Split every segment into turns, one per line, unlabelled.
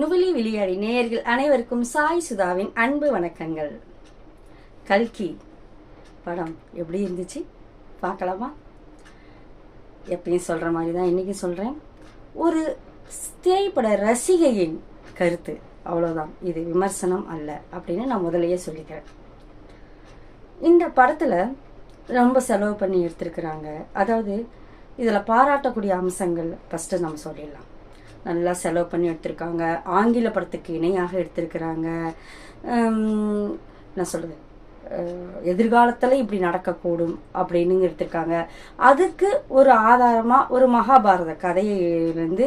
நுவலி விளையாடி நேயர்கள் அனைவருக்கும் சாய் சுதாவின் அன்பு வணக்கங்கள். கல்கி படம் எப்படி இருந்துச்சு? பார்க்கலாமா? எப்பயும் சொல்கிற மாதிரி தான் இன்றைக்கும் சொல்கிறேன் ஒரு திரைப்பட ரசிகையின் கருத்து அவ்வளோதான் இது விமர்சனம் அல்ல அப்படின்னு நான் முதலையே சொல்லிக்கிறேன். இந்த படத்தில் ரொம்ப செலவு பண்ணி எடுத்திருக்கிறாங்க. அதாவது இதில் பாராட்டக்கூடிய அம்சங்கள் ஃபஸ்ட்டு நம்ம சொல்லிடலாம். நல்லா செலவு பண்ணி எடுத்திருக்காங்க. ஆங்கில படத்துக்கு இணையாக எடுத்திருக்கிறாங்க. நான் என்ன சொல்கிறது எதிர்காலத்தில் இப்படி நடக்கக்கூடும் அப்படின்னு எடுத்திருக்காங்க. அதுக்கு ஒரு ஆதாரமாக ஒரு மகாபாரத கதையிலேருந்து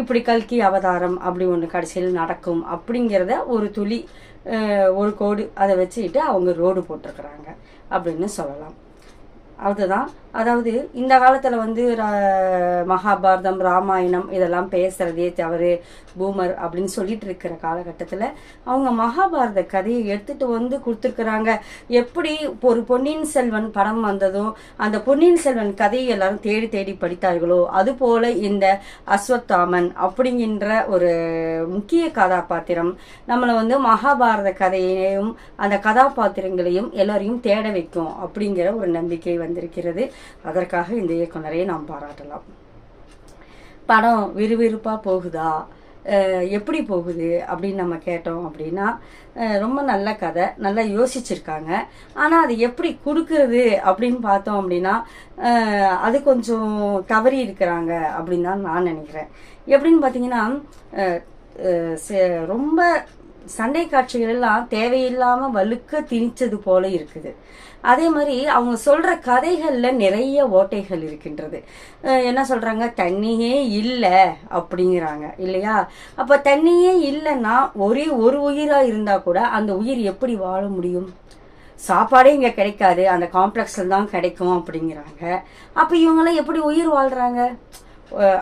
இப்படி கல்கி அவதாரம் அப்படி ஒன்று கடைசியில் நடக்கும் அப்படிங்கிறத ஒரு துளி ஒரு கோடு அதை வச்சுக்கிட்டு அவங்க ரோடு போட்டிருக்கிறாங்க அப்படின்னு சொல்லலாம். அதுதான். அதாவது இந்த காலத்தில் வந்து ரா- மகாபாரதம் ராமாயணம் இதெல்லாம் பேசுகிறதே தவறு பூமர் அப்படின்னு சொல்லிட்டு இருக்கிற காலகட்டத்தில் அவங்க மகாபாரத கதையை எடுத்துட்டு வந்து கொடுத்துருக்குறாங்க. எப்படி ஒரு பொன்னியின் செல்வன் படம் வந்ததும் அந்த பொன்னியின் செல்வன் கதையை எல்லாரும் தேடி தேடி படித்தார்களோ அதுபோல இந்த அஸ்வத்தாமன் அப்படிங்கின்ற ஒரு முக்கிய கதாபாத்திரம் நம்மளை வந்து மகாபாரத கதையையும் அந்த கதாபாத்திரங்களையும் எல்லாரையும் தேட வைக்கும் அப்படிங்கிற ஒரு நம்பிக்கை வந்திருக்கிறது. அதற்காக இந்த இயக்குனரை நாம் பாராட்டலாம். படம் விறுவிறுப்பாக போகுதா? எப்படி போகுது அப்படின்னு நம்ம கேட்டோம் அப்படின்னா ரொம்ப நல்ல கதை. நல்லா யோசிச்சிருக்காங்க. ஆனால் அது எப்படி கொடுக்கறது அப்படின்னு பார்த்தோம் அப்படின்னா அது கொஞ்சம் தவறி இருக்கிறாங்க அப்படின்னு தான் நான் நினைக்கிறேன். எப்படின்னு பார்த்தீங்கன்னா ரொம்ப சண்டை காட்சிகள் எல்லாம் தேவையில்லாம வலுக்க திணிச்சது போல இருக்குது. அதே மாதிரி அவங்க சொல்ற கதைகள்ல நிறைய ஓட்டைகள் இருக்கின்றது. என்ன சொல்றாங்க? தண்ணியே இல்லை அப்படிங்கிறாங்க இல்லையா? அப்ப தண்ணியே இல்லைன்னா ஒரே ஒரு உயிரா இருந்தா கூட அந்த உயிர் எப்படி வாழ முடியும்? சாப்பாடே இங்கே கிடைக்காது. அந்த காம்ப்ளெக்ஸில் தான் கிடைக்கும் அப்படிங்கிறாங்க. அப்போ இவங்கெல்லாம் எப்படி உயிர் வாழ்கிறாங்க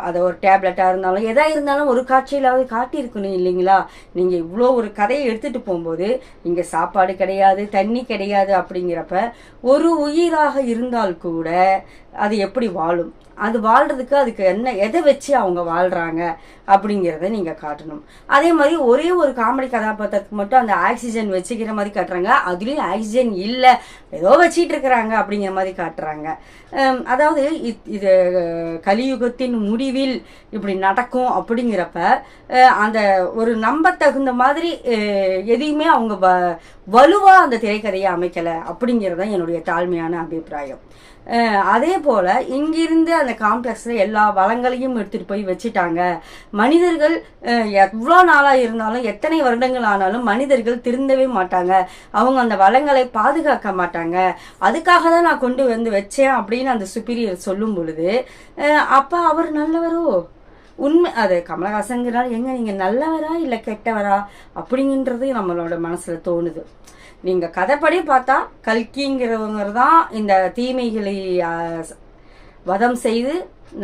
அது ஒரு டேப்லெட்டாக இருந்தாலும் எதாக இருந்தாலும் ஒரு காட்சியிலாவது காட்டியிருக்கணும் இல்லைங்களா? நீங்கள் இவ்வளோ ஒரு கதையை எடுத்துகிட்டு போகும்போது இங்கே சாப்பாடு கிடையாது தண்ணி கிடையாது அப்படிங்கிறப்ப ஒரு உயிராக இருந்தால் கூட அது எப்படி வாழும்? அது வாழ்றதுக்கு அதுக்கு என்ன எதை வச்சு அவங்க வாழ்கிறாங்க அப்படிங்கிறத நீங்கள் காட்டணும். அதே மாதிரி ஒரே ஒரு காமெடி கதாபாத்திரத்துக்கு மட்டும் அந்த ஆக்சிஜன் வச்சுக்கிற மாதிரி காட்டுறாங்க. அதுலேயும் ஆக்சிஜன் இல்லை. ஏதோ வச்சிட்டு இருக்கிறாங்க அப்படிங்கிற மாதிரி காட்டுறாங்க. அதாவது இத்- இது கலியுகத்தின் முடிவில் இப்படி நடக்கும் அப்படிங்கிறப்ப அந்த ஒரு நம்ப தகுந்த மாதிரி எதையுமே அவங்க வ- அந்த திரைக்கதையை அமைக்கலை அப்படிங்கிறது தான் என்னுடைய தாழ்மையான அபிப்பிராயம். அதே போல் இங்கிருந்து அந்த காம்ப்ளெக்ஸில் எல்லா வளங்களையும் எடுத்துகிட்டு போய் வச்சுட்டாங்க. மனிதர்கள் எவ்வளோ நாளாக இருந்தாலும் எத்தனை வருடங்கள் ஆனாலும் மனிதர்கள் திருந்தவே மாட்டாங்க. அவங்க அந்த வளங்களை பாதுகாக்க மாட்டாங்க. அதுக்காக தான் நான் கொண்டு வந்து வச்சேன் அப்படின்னு அந்த சுப்பீரியர் சொல்லும் பொழுது அப்போ அவர் நல்லவரோ? உண்மை அது கமலஹாசன்கிறார் எங்க நீங்க நல்லவரா இல்ல கெட்டவரா? அப்படிங்கன்றது நம்மளோட மனசுல தோணுது. நீங்க கதைப்படி பார்த்தா கல்கிங்கிறவங்க தான் இந்த தீமைகளை வதம் செய்து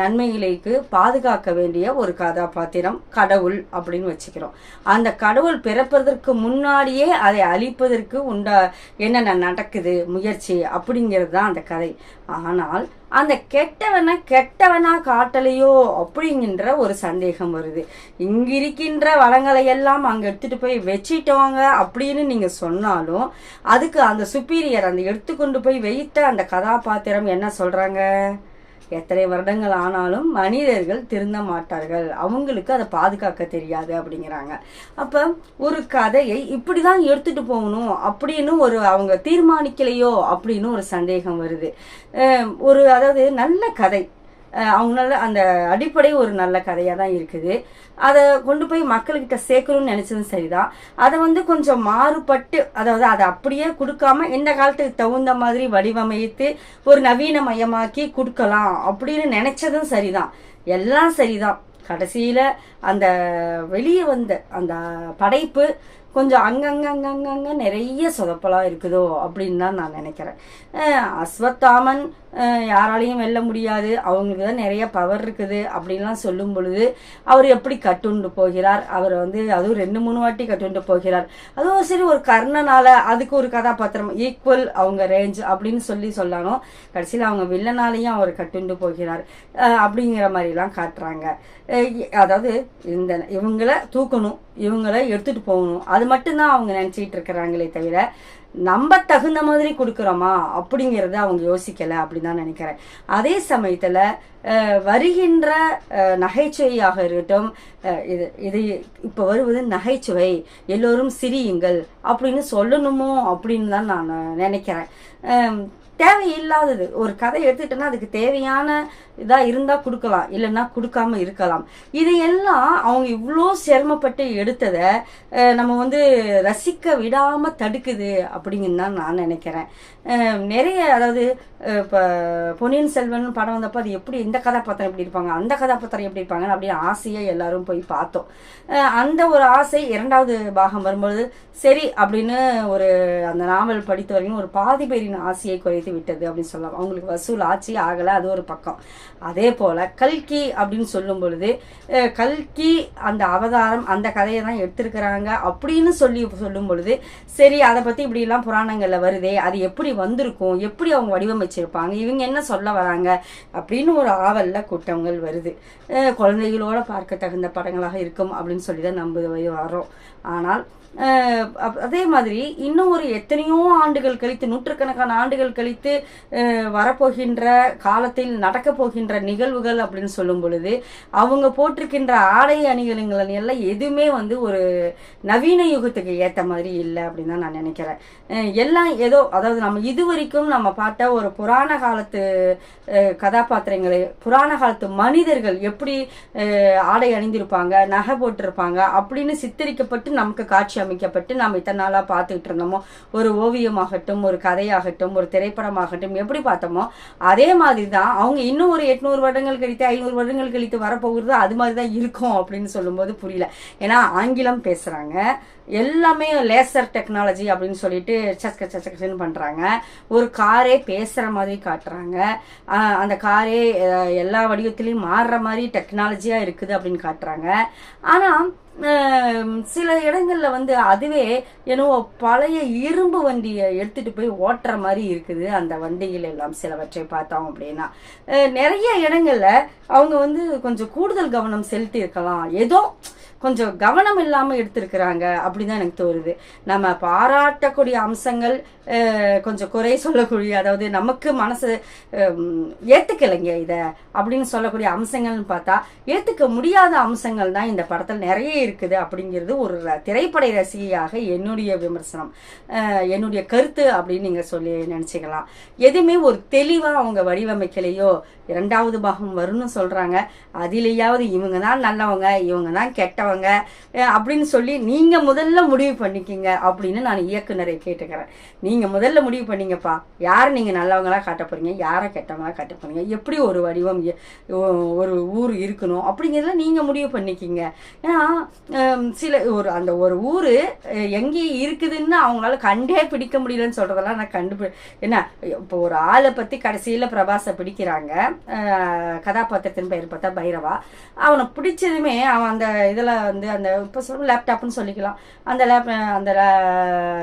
நன்மைகளுக்கு பாதுகாக்க வேண்டிய ஒரு கதாபாத்திரம் கடவுள் அப்படின்னு வச்சுக்கிறோம். அந்த கடவுள் பிறப்பதற்கு முன்னாடியே அதை அழிப்பதற்கு உண்டா என்னென்ன நடக்குது முயற்சி அப்படிங்கிறது தான் அந்த கதை. ஆனால் அந்த கெட்டவனை கெட்டவனா காட்டலையோ அப்படிங்கின்ற ஒரு சந்தேகம் வருது. இங்கிருக்கின்ற வளங்களை எல்லாம் அங்க எடுத்துட்டு போய் வச்சிட்டோங்க அப்படின்னு நீங்க சொன்னாலும் அதுக்கு அந்த சுப்பீரியர் அந்த எடுத்துக்கொண்டு போய் வைத்த அந்த கதாபாத்திரம் என்ன சொல்றாங்க? எத்தனை வருடங்கள் ஆனாலும் மனிதர்கள் திருந்த மாட்டார்கள். அவங்களுக்கு அதை பாதுகாக்க தெரியாது அப்படிங்கிறாங்க. அப்போ ஒரு கதையை இப்படி தான் எடுத்துகிட்டு போகணும் அப்படின்னு ஒரு அவங்க தீர்மானிக்கலையோ அப்படின்னு ஒரு சந்தேகம் வருது. ஒரு அதாவது நல்ல கதை. அவங்களால அந்த அடிப்படை ஒரு நல்ல கதையாக தான் இருக்குது. அதை கொண்டு போய் மக்கள்கிட்ட சேர்க்கணும்னு நினச்சதும் சரிதான். அதை வந்து கொஞ்சம் மாறுபட்டு அதாவது அதை அப்படியே கொடுக்காம இந்த காலத்துக்கு தகுந்த மாதிரி வடிவமைத்து ஒரு நவீன மயமாக்கி கொடுக்கலாம் அப்படின்னு நினச்சதும் சரிதான். எல்லாம் சரிதான். கடைசியில் அந்த வெளியே வந்த அந்த படைப்பு கொஞ்சம் அங்கங்கங்கங்கங்க நிறைய சொதப்பலா இருக்குதோ அப்படின்னு தான் நான் நினைக்கிறேன். அஸ்வத்தாமன் யாராலையும் வெல்ல முடியாது. அவங்களுக்கு தான் நிறைய பவர் இருக்குது அப்படின்லாம் சொல்லும் பொழுது அவர் எப்படி கட்டுண்டு போகிறார்? அவர் வந்து அதுவும் ரெண்டு மூணு வாட்டி கட்டுண்டு போகிறார். அதுவும் சரி ஒரு கர்ணனால அதுக்கு ஒரு கதாபாத்திரம் ஈக்குவல் அவங்க ரேஞ்ச் அப்படின்னு சொல்லி சொல்லாலும் கடைசியில் அவங்க வில்லனாலையும் அவர் கட்டுண்டு போகிறார். அப்படிங்கிற மாதிரிலாம் காட்டுறாங்க. அதாவது இந்த இவங்கள தூக்கணும் இவங்களை எடுத்துட்டு போகணும். அது மட்டும்தான் அவங்க நினச்சிக்கிட்டு இருக்கிறாங்களே தவிர நம்ம தகுந்த மாதிரி கொடுக்குறோமா அப்படிங்கிறத அவங்க யோசிக்கலை அப்படின்னு தான் நினைக்கிறேன். அதே சமயத்தில் வருகின்ற நகைச்சுவையாக இருக்கட்டும் இது இது இப்போ வருவது நகைச்சுவை எல்லோரும் சிரியுங்கள் அப்படின்னு சொல்லணுமோ அப்படின்னு தான் நான் நினைக்கிறேன். தேவையில்லாதது. ஒரு கதை எடுத்துட்டோன்னா அதுக்கு தேவையான இதாக இருந்தால் கொடுக்கலாம் இல்லைன்னா கொடுக்காம இருக்கலாம். இதையெல்லாம் அவங்க இவ்வளோ சிரமப்பட்டு எடுத்ததை நம்ம வந்து ரசிக்க விடாமல் தடுக்குது அப்படிங்கன்னு தான் நான் நினைக்கிறேன். நிறைய அதாவது இப்போ பொன்னியின் செல்வன் படம் வந்தப்போ அது எப்படி இந்த கதாபாத்திரம் எப்படி இருப்பாங்க அந்த கதாபாத்திரம் எப்படி இருப்பாங்க அப்படின்னு ஆசையாக எல்லாரும் போய் பார்த்தோம். அந்த ஒரு ஆசை இரண்டாவது பாகம் வரும்பொழுது சரி அப்படின்னு ஒரு அந்த நாவல் படித்த வரைக்கும் ஒரு பாதி பேரின் ஆசையை குறைத்து விட்டது அப்படின்னு சொல்லலாம். அவங்களுக்கு வசூல் ஆட்சி ஆகலை அது ஒரு பக்கம். அதே போல் கல்கி அப்படின்னு சொல்லும் பொழுது கல்கி அந்த அவதாரம் அந்த கதையை தான் எடுத்திருக்கிறாங்க அப்படின்னு சொல்லி சொல்லும் பொழுது சரி அதை பற்றி இப்படிலாம் புராணங்களில் வருதே அது எப்படி வந்திருக்கும் எப்படி அவங்க வடிவமை வச்சுருப்பாங்க. இவங்க என்ன சொல்ல வராங்க அப்படின்னு ஒரு ஆவலில் கூட்டங்கள் வருது. குழந்தைகளோட பார்க்க தகுந்த படங்களாக இருக்கும் அப்படின்னு சொல்லி தான் நம்ப வரோம் ஆனால் அதே மாதிரி இன்னும் ஒரு எத்தனையோ ஆண்டுகள் கழித்து நூற்றுக்கணக்கான ஆண்டுகள் கழித்து வரப்போகின்ற காலத்தில் நடக்கப் போகின்ற நிகழ்வுகள் அப்படின்னு சொல்லும் பொழுது அவங்க போட்டிருக்கின்ற ஆடை அணிகலங்கள் எல்லாம் எதுவுமே வந்து ஒரு நவீன யுகத்துக்கு ஏற்ற மாதிரி இல்லை அப்படின்னு தான் நான் நினைக்கிறேன். எல்லாம் ஏதோ அதாவது நம்ம இது வரைக்கும் நம்ம பார்த்த ஒரு புராண காலத்து கதாபாத்திரங்களை புராண காலத்து மனிதர்கள் எப்படி ஆடை அணிந்திருப்பாங்க நகை போட்டிருப்பாங்க அப்படின்னு சித்தரிக்கப்பட்டு நமக்கு காட்சி அமைக்கப்பட்டு நாம் இத்தனை நாளாக பார்த்துக்கிட்டு இருந்தோமோ? ஒரு ஓவியமாகட்டும் ஒரு கதையாகட்டும் ஒரு திரைப்படமாகட்டும் எப்படி பார்த்தோமோ? அதே மாதிரி தான் அவங்க இன்னும் ஒரு எட்நூறு வருடங்கள் கழித்து ஐநூறு வருடங்கள் கழித்து வரப்போகிறது அது மாதிரி தான் இருக்கும் அப்படின்னு சொல்லும்போது புரியல. ஏன்னா ஆங்கிலம் பேசுகிறாங்க எல்லாமே லேசர் டெக்னாலஜி அப்படின்னு சொல்லிட்டு சச்ச சச்சன்னு பண்ணுறாங்க ஒரு காரே பேசுகிற மாதிரி காட்டுறாங்க. அந்த காரே எல்லா வடிவத்திலையும் மாறுற மாதிரி டெக்னாலஜியாக இருக்குது அப்படின்னு காட்டுறாங்க. ஆனால் சில இடங்கள்ல வந்து அதுவே என்னவோ பழைய இரும்பு வண்டியை எடுத்துட்டு போய் ஓட்டுற மாதிரி இருக்குது அந்த வண்டிகள் எல்லாம் சிலவற்றை பார்த்தோம் அப்படின்னா. நிறைய இடங்கள்ல அவங்க வந்து கொஞ்சம் கூடுதல் கவனம் செலுத்தி இருக்கலாம். ஏதோ கொஞ்சம் கவனம் இல்லாமல் எடுத்திருக்கிறாங்க அப்படின்னு தான் எனக்கு தோணுது. நம்ம பாராட்டக்கூடிய அம்சங்கள் கொஞ்சம் குறை சொல்லக்கூடிய அதாவது நமக்கு மனசு ஏற்றுக்கலைங்க இதை அப்படின்னு சொல்லக்கூடிய அம்சங்கள்னு பார்த்தா ஏற்றுக்க முடியாத அம்சங்கள் தான் இந்த படத்தில் நிறைய இருக்குது அப்படிங்கிறது ஒரு ர- திரைப்பட ரசிகையாக என்னுடைய விமர்சனம். என்னுடைய கருத்து அப்படின்னு நீங்கள் சொல்லி நினச்சிக்கலாம். எதுவுமே ஒரு தெளிவாக அவங்க வடிவமைக்கலையோ இரண்டாவது பாகம் வரும்னு சொல்கிறாங்க அதிலேயாவது இவங்க தான் நல்லவங்க இவங்க தான் கெட்டவங்க அஹ், அப்படின்னு சொல்லி நீங்கள் முதல்ல முடிவு பண்ணிக்கிங்க அப்படின்னு நான் இயக்குனரை கேட்டுக்கிறேன். நீங்கள் முதல்ல முடிவு பண்ணிங்கப்பா. யாரை நீங்கள் நல்லவங்களா காட்ட போகிறீங்க யாரை கெட்டவங்களா காட்ட போகிறீங்க எப்படி ஒரு வடிவம் ஒரு ஊர் இருக்கணும்? அப்படிங்கிறத நீங்கள் முடிவு பண்ணிக்கிங்க. ஏன்னா சில ஒரு அந்த ஒரு ஊர் எங்கே இருக்குதுன்னு அவங்களால கண்டே பிடிக்க முடியலன்னு சொல்கிறதெல்லாம் நான் கண்டுபி என்ன இப்போ ஒரு ஆளை பற்றி கடைசியில் பிரபாசை பிடிக்கிறாங்க. கதாபாத்திரத்தின் பெயர் பார்த்தா பைரவா. அவனை பிடிச்சதுமே அவன் அந்த இதில் வந்து அந்த இப்போ சொல்ல லேப்டாப்னு சொல்லிக்கலாம். அந்த லேப் அந்த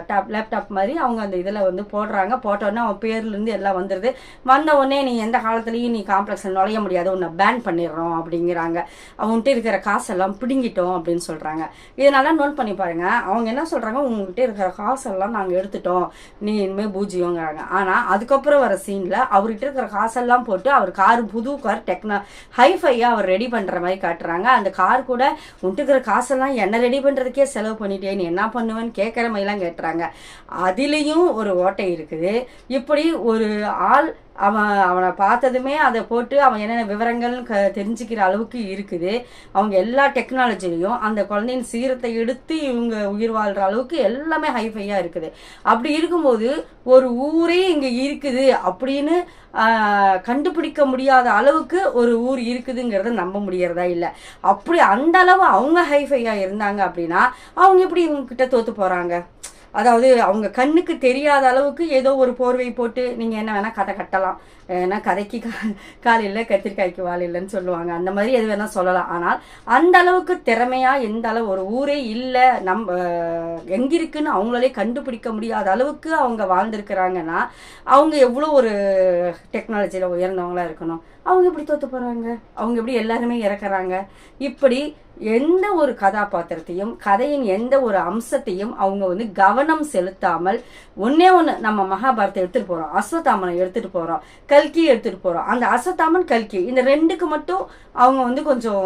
டாப் லேப்டாப் மாதிரி அவங்க அந்த இதில் வந்து போடுறாங்க. போட்டோன்னே அவன் பேர்லேருந்து எல்லாம் வந்துடுது வந்த உடனே நீ எந்த காலத்துலேயும் நீ காம்ப்ளெக்ஸில் நுழைய முடியாது. உன்னை பேன் பண்ணிடுறோம் அப்படிங்கிறாங்க. அவங்ககிட்ட இருக்கிற காசெல்லாம் பிடுங்கிட்டோம் அப்படின்னு சொல்கிறாங்க இதனால நோட் பண்ணி பாருங்க. அவங்க என்ன சொல்கிறாங்க உங்ககிட்ட இருக்கிற காசெல்லாம் நாங்கள் எடுத்துட்டோம். நீ இனிமேல் பூஜ்ஜியங்கிறாங்க ஆனால் அதுக்கப்புறம் வர சீனில் அவர்கிட்ட இருக்கிற காசெல்லாம் போட்டு அவர் கார் புது கார் டெக்னா ஹைஃபையாக அவர் ரெடி பண்ணுற மாதிரி காட்டுறாங்க. அந்த கார் கூட உன்ட்டு இருக்கிற காசெல்லாம் என்ன ரெடி பண்ணுறதுக்கே செலவு பண்ணிட்டேன் நீ என்ன பண்ணுவேன்னு கேட்குற மாதிரிலாம் கேட்டுறாங்க. அதுலேயும் ஒரு ஓட்டை இருக்குது. இப்படி ஒரு ஆள் அவன் அவனை பார்த்ததுமே அதை போட்டு அவன் என்னென்ன விவரங்கள்னு க தெரிஞ்சுக்கிற அளவுக்கு இருக்குது. அவங்க எல்லா டெக்னாலஜிலையும் அந்த குழந்தையின் சீரத்தை எடுத்து இவங்க உயிர் வாழ்கிற அளவுக்கு எல்லாமே ஹைஃபையாக இருக்குது. அப்படி இருக்கும்போது ஒரு ஊரே இங்கே இருக்குது அப்படின்னு கண்டுபிடிக்க முடியாத அளவுக்கு ஒரு ஊர் இருக்குதுங்கிறத நம்ப முடியறதா இல்லை. அப்படி அந்த அளவு அவங்க ஹைஃபையாக இருந்தாங்க அப்படின்னா அவங்க எப்படி இவங்க கிட்ட தோற்று போகிறாங்க அதாவது அவங்க கண்ணுக்கு தெரியாத அளவுக்கு ஏதோ ஒரு போர்வை போட்டு நீங்கள் என்ன வேணால் கதை கட்டலாம். ஏன்னா கதைக்கு கா கால் இல்லை கத்திரிக்காய்க்கு வால் இல்லைன்னு சொல்லுவாங்க. அந்த மாதிரி எது வேணால் சொல்லலாம். ஆனால் அந்த அளவுக்கு திறமையாக எந்த அளவு ஒரு ஊரே இல்லை நம்ம எங்கிருக்குன்னு அவங்களாலே கண்டுபிடிக்க முடியாத அளவுக்கு அவங்க வாழ்ந்துருக்கிறாங்கன்னா அவங்க எவ்வளோ ஒரு டெக்னாலஜியில் உயர்ந்தவங்களா இருக்கணும். அவங்க எப்படி தோற்று போகிறாங்க அவங்க எப்படி எல்லாருமே இறக்குறாங்க? இப்படி எந்த ஒரு கதாபாத்திரத்தையும் கதையின் எந்த ஒரு அம்சத்தையும் அவங்க வந்து கவனம் செலுத்தாமல் ஒன்னே ஒன்று நம்ம மகாபாரத்தை எடுத்துட்டு போறோம். அஸ்வத்தாமனை எடுத்துட்டு போறோம். கல்கி எடுத்துட்டு போறோம். அந்த அஸ்வத்தாமன் கல்கி இந்த ரெண்டுக்கு மட்டும் அவங்க வந்து கொஞ்சம்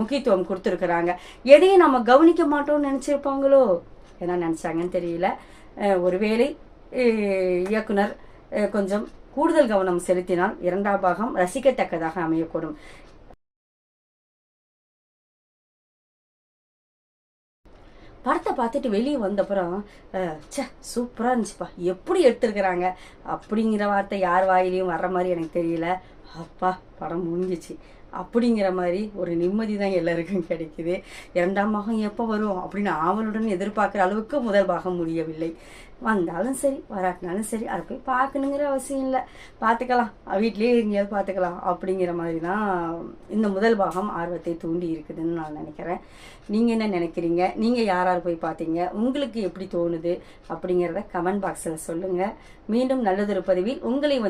முக்கியத்துவம் கொடுத்துருக்குறாங்க. எதையும் நம்ம கவனிக்க மாட்டோம்னு நினைச்சிருப்பாங்களோ? என்ன நினைச்சாங்கன்னு தெரியல. ஒருவேளை இயக்குனர் கொஞ்சம் கூடுதல் கவனம் செலுத்தினால் இரண்டாம் பாகம் ரசிக்கத்தக்கதாக அமையக்கூடும். படத்தை பார்த்துட்டு வெளியே வந்தப்புறம் சே சூப்பராக இருந்துச்சுப்பா. எப்படி எடுத்துருக்குறாங்க? அப்படிங்கிற வார்த்தை யார் வாயிலையும் வர்ற மாதிரி எனக்கு தெரியல. அப்பா படம் முடிஞ்சிச்சு. அப்படிங்கிற மாதிரி ஒரு நிம்மதி தான் எல்லாருக்கும் கிடைக்குது. இரண்டாம் பாகம் எப்போ வரும் அப்படின்னு ஆவலுடன் எதிர்பார்க்குற அளவுக்கு முதல் பாகம் முடியவில்லை. வந்தாலும் சரி வராட்டினாலும் சரி அதை போய் பார்க்கணுங்கிற அவசியம் இல்லை. பார்த்துக்கலாம். வீட்லேயே எங்கேயாவது பார்த்துக்கலாம் அப்படிங்கிற மாதிரி தான் இந்த முதல் பாகம் ஆர்வத்தை தூண்டி இருக்குதுன்னு நான் நினைக்கிறேன். நீங்கள் என்ன நினைக்கிறீங்க? நீங்கள் யார் யார் போய் பார்த்தீங்க? உங்களுக்கு எப்படி தோணுது அப்படிங்கிறத கமெண்ட் பாக்ஸில் சொல்லுங்கள் மீண்டும் நல்லதொரு பதிவில் உங்களை